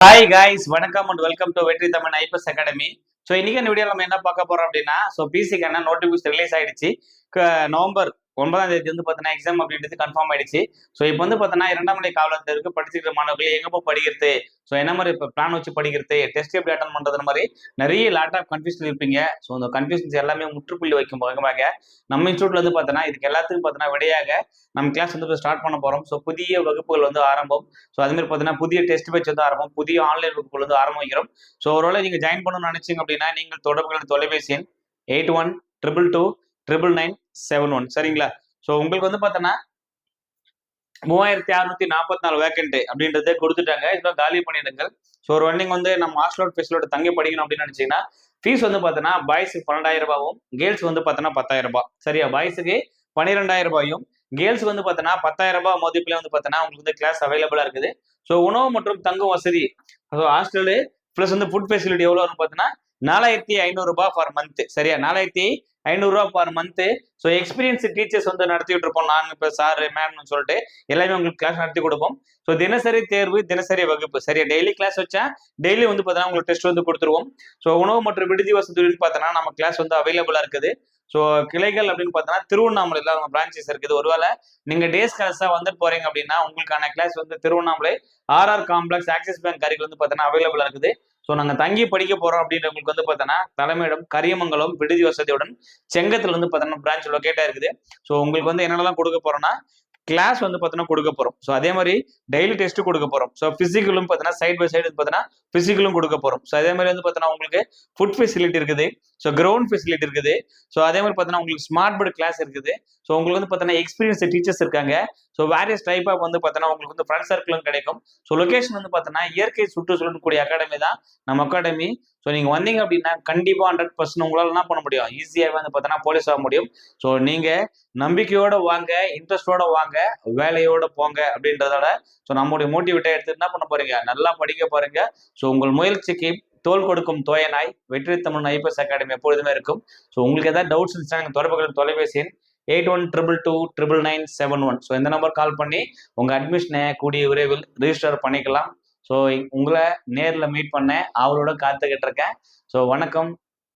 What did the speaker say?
Hi guys வணக்கம் and welcome to Vetri Tamil IPS academy so இன்னைக்கு video நம்ம என்ன பார்க்க போறோம் அப்படின்னா ஸோ பிசிக்கு என்ன நோட்டிஃபிகேஷன் ரிலீஸ் ஆயிடுச்சு. நவம்பர் ஒன்பதாம் தேதி வந்து பார்த்தீங்கன்னா எக்ஸாம் அப்படின்றது கன்ஃபார்ம் ஆயிடுச்சு. ஸோ இப்போ வந்து பார்த்தீங்கன்னா இரண்டாம் நிலை காவலத்திற்கு படிச்சுக்கிற மாணவர்கள் எங்கே போய் படிக்கிறது? ஸோ என்ன மாதிரி இப்போ பிளான் வச்சு படிக்கிறது? டெஸ்ட் எப்படி அட்டன் பண்றது மாதிரி நிறைய லாட் ஆஃப் கன்ஃபியூஷன் இருப்பீங்க ஸோ அந்த கன்ஃபியூஷன்ஸ் எல்லாமே முற்றுப்புள்ளி வைக்கும் பகமாக நம்ம இன்ஸ்டியூட்ல வந்து பார்த்தீங்கன்னா இதுக்கு எல்லாத்துக்கும் பார்த்தீங்கன்னா விடையாக நம்ம கிளாஸ் வந்து ஸ்டார்ட் பண்ண போகிறோம் ஸோ புதிய வகுப்புகள் வந்து ஆரம்பம். ஸோ அதுமாதிரி பார்த்தீங்கன்னா புதிய டெஸ்ட் பேட்ச் வந்து ஆரம்பம். புதிய ஆன்லைன் வகுப்புகள் வந்து ஆரம்பிக்கிறோம் ஸோ ஒருவேளை நீங்கள் ஜாயின் பண்ணணும்னு நினச்சிங்க அப்படின்னா நீங்கள் தொடர்புகள் தொலைபேசி எண் eight one triple two triple nine seven one சரிங்களா? ஸோ உங்களுக்கு வந்து பார்த்தோன்னா மூவாயிரத்தி அறுநூத்தி நாற்பத்தி நாலு வேக்கண்ட் அப்படின்றத கொடுத்துட்டாங்க. இதெல்லாம் காலி பண்ணிடுங்கள். ஸோ ஒரு வண்டிங் வந்து நம்ம ஹாஸ்டல் ஃபெசிலோட தங்கி படிக்கணும் அப்படின்னு நினைச்சீங்கன்னா ஃபீஸ் வந்து பார்த்தோன்னா பாய்ஸுக்கு பன்னெண்டாயிரம் ரூபாயும் கேர்ள்ஸ் வந்து பார்த்தோன்னா பத்தாயிரம் ரூபாய். சரியா? பாய்ஸுக்கு பன்னிரெண்டாயிரம் ரூபாயும் கேர்ள்ஸ் வந்து பார்த்தோன்னா பத்தாயிரம் ரூபாய் மதிப்பில் வந்து பார்த்தோன்னா உங்களுக்கு வந்து கிளாஸ் அவைலபிளாக இருக்குது. ஸோ உணவு மற்றும் தங்கும் வசதி ஸோ ஹாஸ்டலு ப்ளஸ் வந்து ஃபுட் ஃபெசிலிட்டி எவ்வளோன்னு பார்த்தோன்னா நாலாயிரத்தி ஐநூறுரூபா ஃபார் மந்த் சரியா? நாலாயிரத்தி ஐநூறுரூவா per month so experience teachers வந்து நடத்திட்டு இருப்போம். நாங்கள் இப்போ சார் மேம்னு சொல்லிட்டு எல்லாமே உங்களுக்கு கிளாஸ் நடத்தி கொடுப்போம். ஸோ தினசரி தேர்வு தினசரி வகுப்பு. சரியா? டெய்லி கிளாஸ் வச்சா டெய்லி வந்து பார்த்தீங்கன்னா உங்களுக்கு டெஸ்ட் வந்து கொடுத்துருவோம். ஸோ உணவு மற்றும் விடுதி வசதின்னு பார்த்தோன்னா நம்ம கிளாஸ் வந்து அவைலபிளாக இருக்குது. ஸோ கிளைகள் அப்படின்னு பார்த்தோன்னா திருவண்ணாமலையில் அவங்க பிரான்ச்சஸ் இருக்குது. ஒருவேளை நீங்கள் டேஸ் கிளாஸாக வந்துட்டு போறீங்க அப்படின்னா உங்களுக்கான கிளாஸ் வந்து Tiruvannamalai RR complex Axis bank அருகில் வந்து பார்த்தோன்னா அவைலபிளாக இருக்குது. ஸோ நாங்கள் தங்கி படிக்க போறோம் அப்படின்றவங்களுக்கு வந்து பார்த்தோன்னா தலைமையிடம் கரியமங்கலம் விடுதி வசதியுடன் செங்கத்தில் வந்து பார்த்தோன்னா பிரான்ச் லொக்கேட்டாக இருக்குது. ஸோ உங்களுக்கு வந்து என்னென்னலாம் கொடுக்க போறோம்னா கிளாஸ் வந்து பார்த்தோன்னா கொடுக்க போறோம். ஸோ அதே மாதிரி டெய்லி டெஸ்ட் கொடுக்க போறோம். ஸோ பிசிக்கலும் பார்த்தீங்கன்னா சைட் பை சைடு பார்த்தீங்கன்னா பிசிக்கலும் கொடுக்க போறோம். ஸோ அதே மாதிரி வந்து பார்த்தீங்கன்னா உங்களுக்கு ஃபுட் ஃபெசிலிட்டி இருக்குது. ஸோ கிரவுண்ட் ஃபெசிலிட்டி இருக்குது. ஸோ அதே மாதிரி பார்த்தீங்கன்னா உங்களுக்கு ஸ்மார்ட் போர்டு கிளாஸ் இருக்குது. ஸோ உங்களுக்கு வந்து பார்த்தீங்கன்னா எக்ஸ்பீரியன்ஸ் டீச்சர்ஸ் இருக்காங்க. ஸோ வேரியஸ் டைப் ஆஃப் வந்து பார்த்தீங்கன்னா உங்களுக்கு வந்து ஃப்ரெண்ட் சர்க்கிளும் கிடைக்கும். ஸோ லொகேஷன் வந்து பார்த்தீங்கன்னா இயற்கை சுற்றுச்சூழல் கூடிய அகாடமி தான். நம்ம அகாடமி ஸோ நீங்கள் வந்தீங்க அப்படின்னா கண்டிப்பாக ஹண்ட்ரட் பர்சன்ட் உங்களால் என்ன பண்ண முடியும்? ஈஸியாக வந்து பார்த்தீங்கன்னா போலீஸ் ஆக முடியும். ஸோ நீங்கள் நம்பிக்கையோட வாங்க இன்ட்ரெஸ்டோட வாங்க வேலையோட போங்க அப்படின்றதோட ஸோ நம்மளுடைய மோட்டிவேட்டை எடுத்து என்ன பண்ண போறீங்க? நல்லா படிக்க போறீங்க. ஸோ உங்கள் முயற்சிக்கு தோல் கொடுக்கும் தோயனாய் வெற்றி தமிழ் ஐபிஎஸ் அகாடமி எப்பொழுதுமே இருக்கும். ஸோ உங்களுக்கு ஏதாவது டவுட்ஸ் இருந்துச்சுன்னா தொடர்புகள் தொலைபேசி எண் eight one triple two triple nine seven one. So இந்த நம்பர் கால் பண்ணி உங்கள் அட்மிஷனை கூடிய விரைவில் ரிஜிஸ்டர் பண்ணிக்கலாம். ஸோ உங்களை நேரில் மீட் பண்ணேன். அவரோட காத்துக்கிட்டு இருக்கேன். ஸோ வணக்கம்.